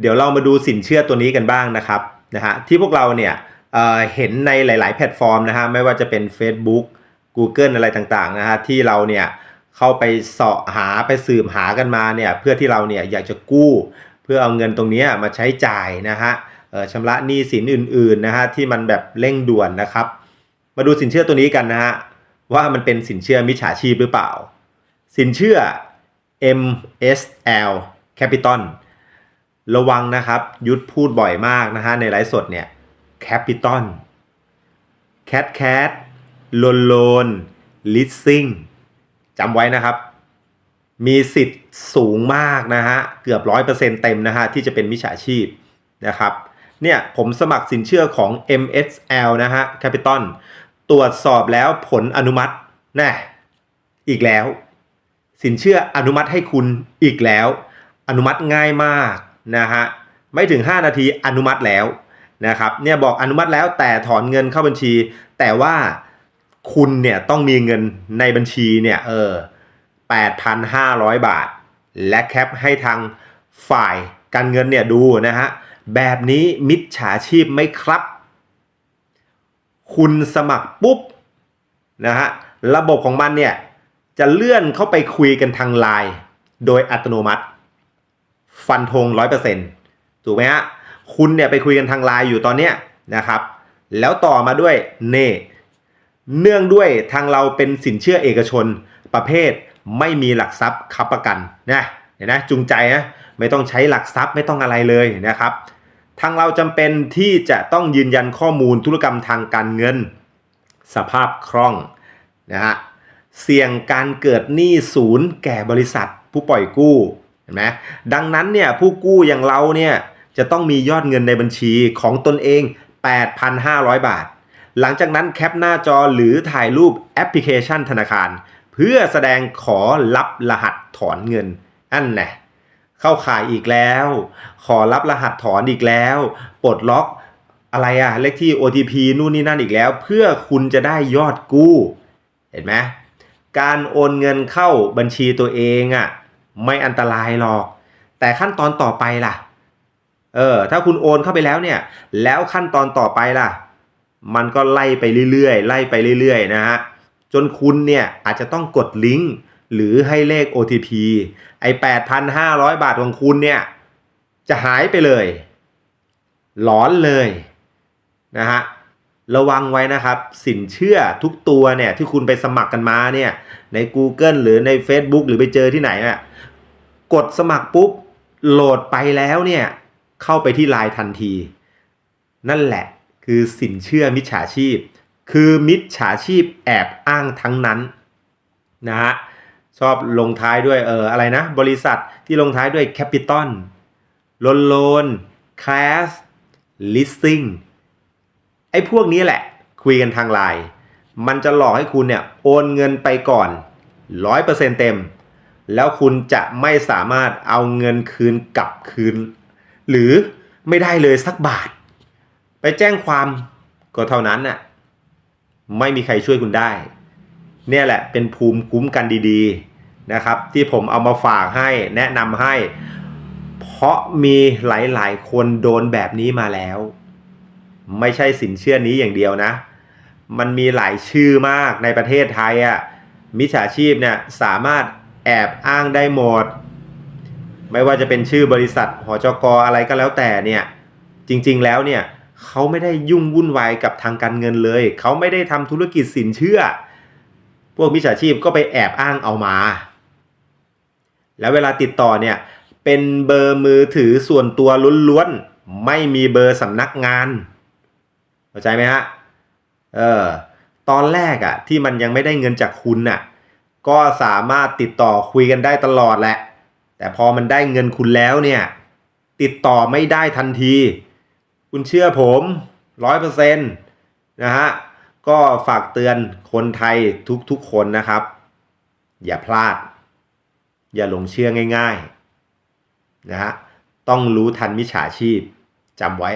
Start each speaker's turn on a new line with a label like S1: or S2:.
S1: เดี๋ยวเรามาดูสินเชื่อตัวนี้กันบ้างนะครับนะฮะที่พวกเราเนี่ยเเห็นในหลาย ๆ แพลตฟอร์มนะฮะไม่ว่าจะเป็น Facebook Google อะไรต่าง ๆ นะฮะที่เราเนี่ยเข้าไปเสาะหาไปสืบหากันมาเนี่ยเพื่อที่เราเนี่ยอยากจะกู้ เพื่อเอาเงินตรงนี้มาใช้จ่ายนะฮะชำระหนี้สินอื่น ๆ นะฮะที่มันแบบเร่งด่วนนะครับ มาดูสินเชื่อตัวนี้กันนะฮะว่ามันเป็นสินเชื่อมิจฉาชีพหรือเปล่า สินเชื่อ MSL Capital ระวังนะครับ ยุทธพูดบ่อยมากนะฮะในไลฟ์สดเนี่ย Capital Cat Cat ลนโลน Leasing จำไว้นะครับ มีสิทธิ์สูงมากนะฮะ เกือบ100%เปอร์เซ็นต์เต็มนะฮะ ที่จะเป็นมิจฉาชีพนะครับ เนี่ยผมสมัครสินเชื่อของ MSL นะฮะ Capital ตรวจสอบแล้วผลอนุมัติแน่อีกแล้ว สินเชื่ออนุมัติให้คุณอีกแล้ว อนุมัติง่ายมาก นะฮะไม่ถึง 5 นาทีอนุมัติแล้วนะครับเนี่ยบอกอนุมัติแล้วแต่ถอนเงินเข้าบัญชี แต่ว่าคุณเนี่ยต้องมีเงินในบัญชีเนี่ยเออ8,500 บาท และแคปให้ทางฝ่ายการเงินเนี่ยดูนะฮะแบบนี้มิจฉาชีพไหมครับ คุณสมัครปุ๊บนะฮะระบบของมันเนี่ยจะเลื่อนเข้าไปคุยกันทางไลน์โดยอัตโนมัติ ฟันธง100%ถูกไหมฮะคุณเนี่ยไปคุยกันทางไลน์อยู่ตอนเนี้ยนะครับ แล้วต่อมาด้วยเน่เนื่องด้วยทางเราเป็นสินเชื่อเอกชนประเภทไม่มีหลักทรัพย์ค้ำประกันนะเห็นนะจูงใจนะไม่ต้องใช้หลักทรัพย์ไม่ต้องอะไรเลยนะครับ ทางเราจำเป็นที่จะต้องยืนยันข้อมูลธุรกรรมทางการเงิน สภาพคล่องนะฮะเสี่ยงการเกิดหนี้ศูนย์แก่บริษัทผู้ปล่อยกู้ เห็นไหมดังนั้นเนี่ยผู้กู้อย่างเราเนี่ยจะต้องมียอดเงินในบัญชีของตนเอง 8,500 บาท หลังจากนั้นแคปหน้าจอหรือถ่ายรูปแอปพลิเคชันธนาคาร เพื่อแสดงขอรับรหัสถอนเงินอันแน่เข้าข่ายอีกแล้ว ขอรับรหัสถอนอีกแล้ว ปลดล็อกอะไรอะเลขที่ OTP นู่นนี่นั่นอีกแล้ว เพื่อคุณจะได้ยอดกู้ เห็นไหมการโอนเงินเข้าบัญชีตัวเองอะ ไม่อันตรายหรอก แต่ขั้นตอนต่อไปล่ะ เออ ถ้าคุณโอนเข้าไปแล้วเนี่ย แล้วขั้นตอนต่อไปล่ะ มันก็ไล่ไปเรื่อยๆ ไล่ไปเรื่อยๆ นะฮะ จนคุณเนี่ยอาจจะต้องกดลิงก์หรือให้เลข OTP ไอ้ 8,500 บาทของคุณเนี่ย จะหายไปเลย หลอนเลยนะฮะ ระวังไว้นะครับ สินเชื่อทุกตัวเนี่ยที่คุณไปสมัครกันมาเนี่ยใน Google หรือใน Facebook หรือไปเจอที่ไหนน่ะกดสมัครปุ๊บโหลดไปแล้วเนี่ยเข้าไปที่ไลน์ทันที นั่นแหละคือสินเชื่อมิจฉาชีพ คือมิจฉาชีพแอบอ้างทั้งนั้นนะฮะชอบลงท้ายด้วยเอออะไรนะ บริษัทที่ลงท้ายด้วยแคปิตอลลนโลนคลาสลิสซิ่ง ไอ้พวกนี้แหละ คุยกันทางไลน์มันจะหลอกให้คุณเนี่ยโอนเงินไปก่อน 100%เต็ม แล้วคุณจะไม่สามารถเอาเงินคืนกลับคืน หรือไม่ได้เลยสักบาท ไปแจ้งความก็เท่านั้นน่ะไม่มีใครช่วยคุณได้ เนี่ยแหละเป็นภูมิคุ้มกันดีๆนะครับ ที่ผมเอามาฝากให้แนะนำให้ เพราะมีหลายๆ คนโดนแบบนี้มาแล้ว ไม่ใช่สินเชื่อนี้อย่างเดียวนะ มันมีหลายชื่อมากในประเทศไทยอะ่ะมิจฉาชีพเนี่ยสามารถแอบอ้างได้หมด ไม่ว่าจะเป็นชื่อบริษัทหจกอะไรก็แล้วแต่เนี่ยจริงๆแล้วเนี่ยเขาไม่ได้ยุ่งวุ่นวายกับทางการเงินเลย เขาไม่ได้ทำธุรกิจสินเชื่อ พวกมิจฉาชีพก็ไปแอบอ้างเอามา แล้วเวลาติดต่อเนี่ยเป็นเบอร์มือถือส่วนตัวล้วนๆไม่มีเบอร์สำนักงาน เข้าใจไหมฮะเออตอนแรกอะ่ะที่มันยังไม่ได้เงินจากคุณน่ะก็สามารถติดต่อคุยกันได้ตลอดแหละ แต่พอมันได้เงินคุณแล้วเนี่ย ติดต่อไม่ได้ทันที คุณเชื่อผมร้อยเปอร์เซ็นต์นะฮะก็ฝากเตือนคนไทยทุกๆคนนะครับ อย่าพลาด อย่าหลงเชื่อง่าย ๆนะฮะต้องรู้ทันมิจฉาชีพจำไว้